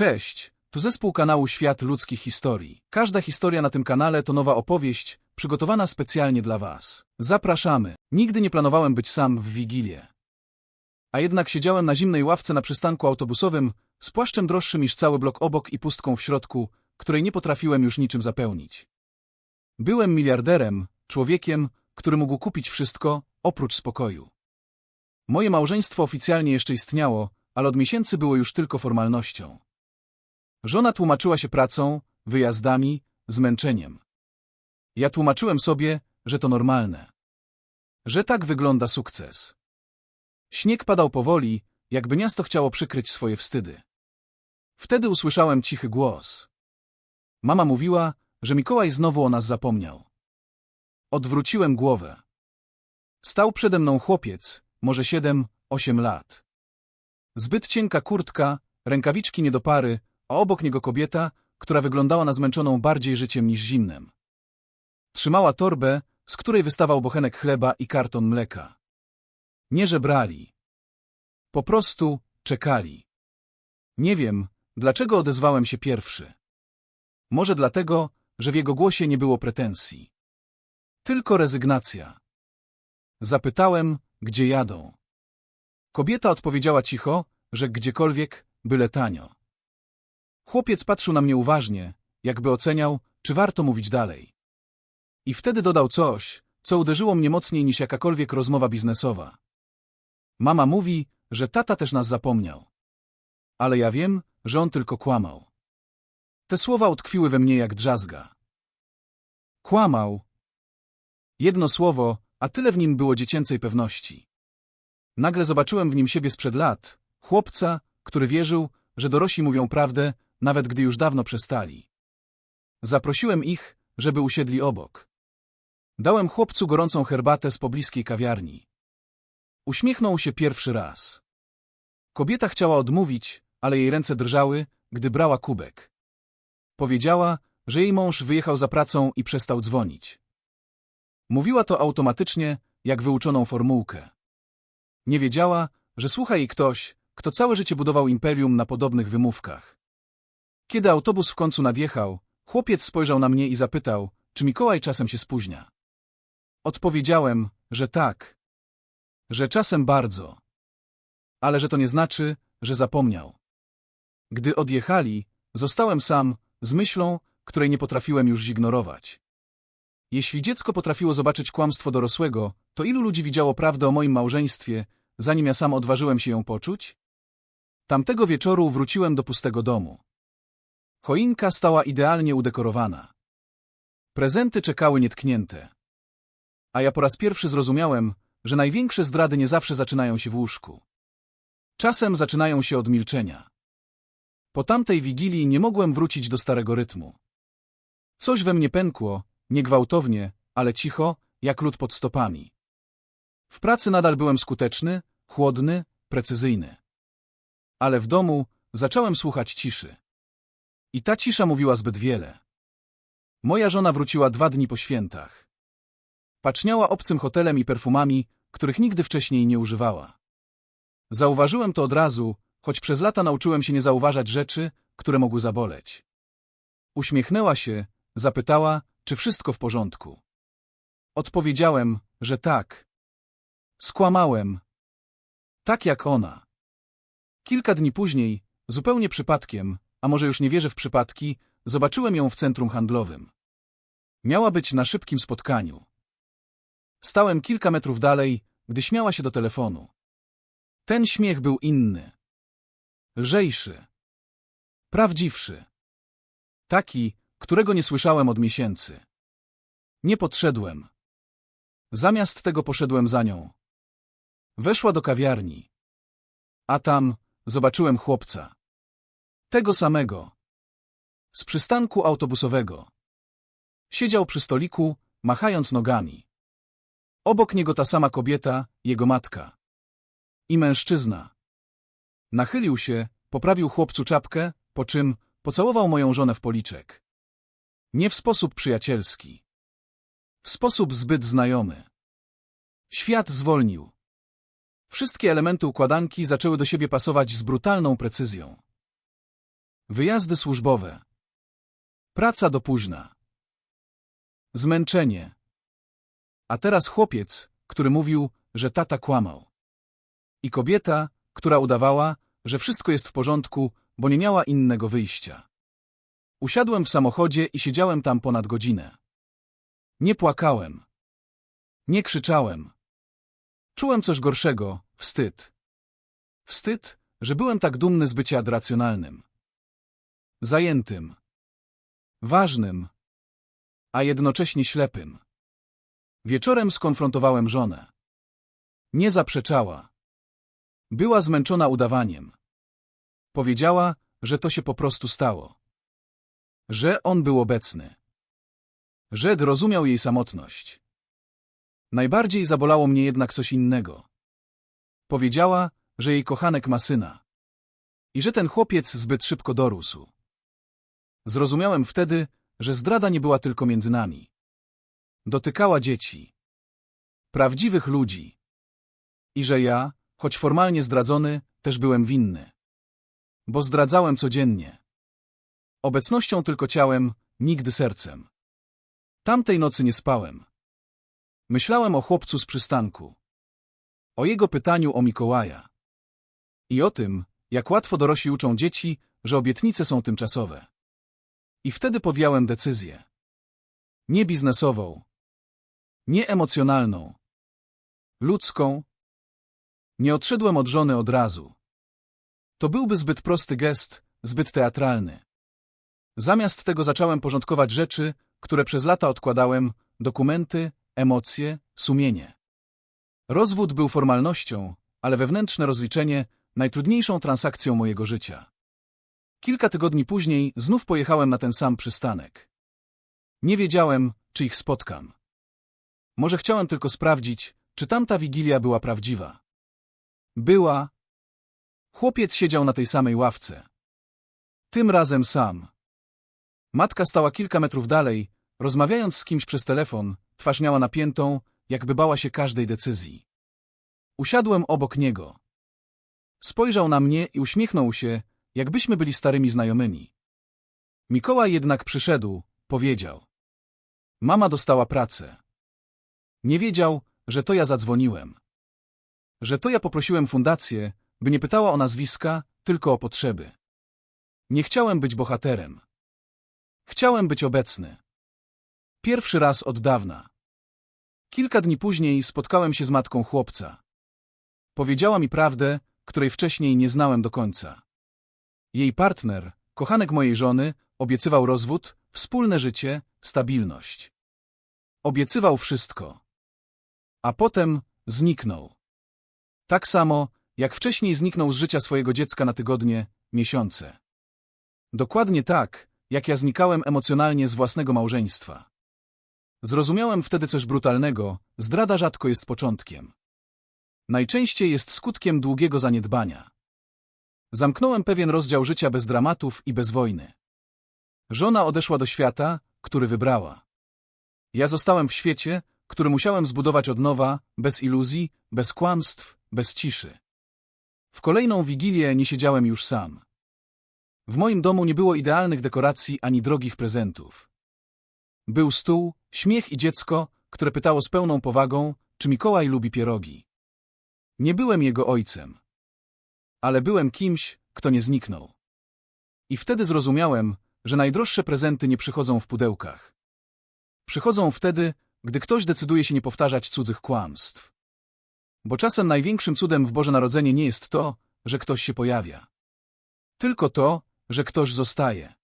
Cześć, tu zespół kanału Świat Ludzkich Historii. Każda historia na tym kanale to nowa opowieść, przygotowana specjalnie dla Was. Zapraszamy. Nigdy nie planowałem być sam w Wigilię. A jednak siedziałem na zimnej ławce na przystanku autobusowym, z płaszczem droższym niż cały blok obok i pustką w środku, której nie potrafiłem już niczym zapełnić. Byłem miliarderem, człowiekiem, który mógł kupić wszystko, oprócz spokoju. Moje małżeństwo oficjalnie jeszcze istniało, ale od miesięcy było już tylko formalnością. Żona tłumaczyła się pracą, wyjazdami, zmęczeniem. Ja tłumaczyłem sobie, że to normalne. Że tak wygląda sukces. Śnieg padał powoli, jakby miasto chciało przykryć swoje wstydy. Wtedy usłyszałem cichy głos. Mama mówiła, że Mikołaj znowu o nas zapomniał. Odwróciłem głowę. Stał przede mną chłopiec, może siedem, osiem lat. Zbyt cienka kurtka, rękawiczki nie do pary, a obok niego kobieta, która wyglądała na zmęczoną bardziej życiem niż zimnem. Trzymała torbę, z której wystawał bochenek chleba i karton mleka. Nie żebrali. Po prostu czekali. Nie wiem, dlaczego odezwałem się pierwszy. Może dlatego, że w jego głosie nie było pretensji. Tylko rezygnacja. Zapytałem, gdzie jadą. Kobieta odpowiedziała cicho, że gdziekolwiek, byle tanio. Chłopiec patrzył na mnie uważnie, jakby oceniał, czy warto mówić dalej. I wtedy dodał coś, co uderzyło mnie mocniej niż jakakolwiek rozmowa biznesowa. Mama mówi, że tata też nas zapomniał. Ale ja wiem, że on tylko kłamał. Te słowa utkwiły we mnie jak drzazga. Kłamał. Jedno słowo, a tyle w nim było dziecięcej pewności. Nagle zobaczyłem w nim siebie sprzed lat, chłopca, który wierzył, że dorośli mówią prawdę, nawet gdy już dawno przestali. Zaprosiłem ich, żeby usiedli obok. Dałem chłopcu gorącą herbatę z pobliskiej kawiarni. Uśmiechnął się pierwszy raz. Kobieta chciała odmówić, ale jej ręce drżały, gdy brała kubek. Powiedziała, że jej mąż wyjechał za pracą i przestał dzwonić. Mówiła to automatycznie, jak wyuczoną formułkę. Nie wiedziała, że słucha jej ktoś, kto całe życie budował imperium na podobnych wymówkach. Kiedy autobus w końcu nadjechał, chłopiec spojrzał na mnie i zapytał, czy Mikołaj czasem się spóźnia. Odpowiedziałem, że tak. Że czasem bardzo. Ale że to nie znaczy, że zapomniał. Gdy odjechali, zostałem sam, z myślą, której nie potrafiłem już zignorować. Jeśli dziecko potrafiło zobaczyć kłamstwo dorosłego, to ilu ludzi widziało prawdę o moim małżeństwie, zanim ja sam odważyłem się ją poczuć? Tamtego wieczoru wróciłem do pustego domu. Choinka stała idealnie udekorowana. Prezenty czekały nietknięte. A ja po raz pierwszy zrozumiałem, że największe zdrady nie zawsze zaczynają się w łóżku. Czasem zaczynają się od milczenia. Po tamtej wigilii nie mogłem wrócić do starego rytmu. Coś we mnie pękło, nie gwałtownie, ale cicho, jak lód pod stopami. W pracy nadal byłem skuteczny, chłodny, precyzyjny. Ale w domu zacząłem słuchać ciszy. I ta cisza mówiła zbyt wiele. Moja żona wróciła dwa dni po świętach. Paczniała obcym hotelem i perfumami, których nigdy wcześniej nie używała. Zauważyłem to od razu, choć przez lata nauczyłem się nie zauważać rzeczy, które mogły zaboleć. Uśmiechnęła się, zapytała, czy wszystko w porządku. Odpowiedziałem, że tak. Skłamałem. Tak jak ona. Kilka dni później, zupełnie przypadkiem, a może już nie wierzę w przypadki, zobaczyłem ją w centrum handlowym. Miała być na szybkim spotkaniu. Stałem kilka metrów dalej, gdy śmiała się do telefonu. Ten śmiech był inny. Lżejszy. Prawdziwszy. Taki, którego nie słyszałem od miesięcy. Nie podszedłem. Zamiast tego poszedłem za nią. Weszła do kawiarni. A tam zobaczyłem chłopca. Tego samego. Z przystanku autobusowego. Siedział przy stoliku, machając nogami. Obok niego ta sama kobieta, jego matka. I mężczyzna. Nachylił się, poprawił chłopcu czapkę, po czym pocałował moją żonę w policzek. Nie w sposób przyjacielski. W sposób zbyt znajomy. Świat zwolnił. Wszystkie elementy układanki zaczęły do siebie pasować z brutalną precyzją. Wyjazdy służbowe. Praca do późna. Zmęczenie. A teraz chłopiec, który mówił, że tata kłamał. I kobieta, która udawała, że wszystko jest w porządku, bo nie miała innego wyjścia. Usiadłem w samochodzie i siedziałem tam ponad godzinę. Nie płakałem. Nie krzyczałem. Czułem coś gorszego, wstyd. Wstyd, że byłem tak dumny z bycia racjonalnym. Zajętym. Ważnym. A jednocześnie ślepym. Wieczorem skonfrontowałem żonę. Nie zaprzeczała. Była zmęczona udawaniem. Powiedziała, że to się po prostu stało. Że on był obecny. Że rozumiał jej samotność. Najbardziej zabolało mnie jednak coś innego. Powiedziała, że jej kochanek ma syna. I że ten chłopiec zbyt szybko dorósł. Zrozumiałem wtedy, że zdrada nie była tylko między nami. Dotykała dzieci. Prawdziwych ludzi. I że ja, choć formalnie zdradzony, też byłem winny. Bo zdradzałem codziennie. Obecnością tylko ciałem, nigdy sercem. Tamtej nocy nie spałem. Myślałem o chłopcu z przystanku. O jego pytaniu o Mikołaja. I o tym, jak łatwo dorośli uczą dzieci, że obietnice są tymczasowe. I wtedy podjąłem decyzję. Nie biznesową. Nie emocjonalną. Ludzką. Nie odszedłem od żony od razu. To byłby zbyt prosty gest, zbyt teatralny. Zamiast tego zacząłem porządkować rzeczy, które przez lata odkładałem, dokumenty, emocje, sumienie. Rozwód był formalnością, ale wewnętrzne rozliczenie najtrudniejszą transakcją mojego życia. Kilka tygodni później znów pojechałem na ten sam przystanek. Nie wiedziałem, czy ich spotkam. Może chciałem tylko sprawdzić, czy tamta wigilia była prawdziwa. Była. Chłopiec siedział na tej samej ławce. Tym razem sam. Matka stała kilka metrów dalej, rozmawiając z kimś przez telefon, twarz miała napiętą, jakby bała się każdej decyzji. Usiadłem obok niego. Spojrzał na mnie i uśmiechnął się, jakbyśmy byli starymi znajomymi. Mikołaj jednak przyszedł, powiedział. Mama dostała pracę. Nie wiedział, że to ja zadzwoniłem. Że to ja poprosiłem fundację, by nie pytała o nazwiska, tylko o potrzeby. Nie chciałem być bohaterem. Chciałem być obecny. Pierwszy raz od dawna. Kilka dni później spotkałem się z matką chłopca. Powiedziała mi prawdę, której wcześniej nie znałem do końca. Jej partner, kochanek mojej żony, obiecywał rozwód, wspólne życie, stabilność. Obiecywał wszystko. A potem zniknął. Tak samo, jak wcześniej zniknął z życia swojego dziecka na tygodnie, miesiące. Dokładnie tak, jak ja znikałem emocjonalnie z własnego małżeństwa. Zrozumiałem wtedy coś brutalnego, zdrada rzadko jest początkiem. Najczęściej jest skutkiem długiego zaniedbania. Zamknąłem pewien rozdział życia bez dramatów i bez wojny. Żona odeszła do świata, który wybrała. Ja zostałem w świecie, który musiałem zbudować od nowa, bez iluzji, bez kłamstw, bez ciszy. W kolejną wigilię nie siedziałem już sam. W moim domu nie było idealnych dekoracji ani drogich prezentów. Był stół, śmiech i dziecko, które pytało z pełną powagą, czy Mikołaj lubi pierogi. Nie byłem jego ojcem. Ale byłem kimś, kto nie zniknął. I wtedy zrozumiałem, że najdroższe prezenty nie przychodzą w pudełkach. Przychodzą wtedy, gdy ktoś decyduje się nie powtarzać cudzych kłamstw. Bo czasem największym cudem w Boże Narodzenie nie jest to, że ktoś się pojawia. Tylko to, że ktoś zostaje.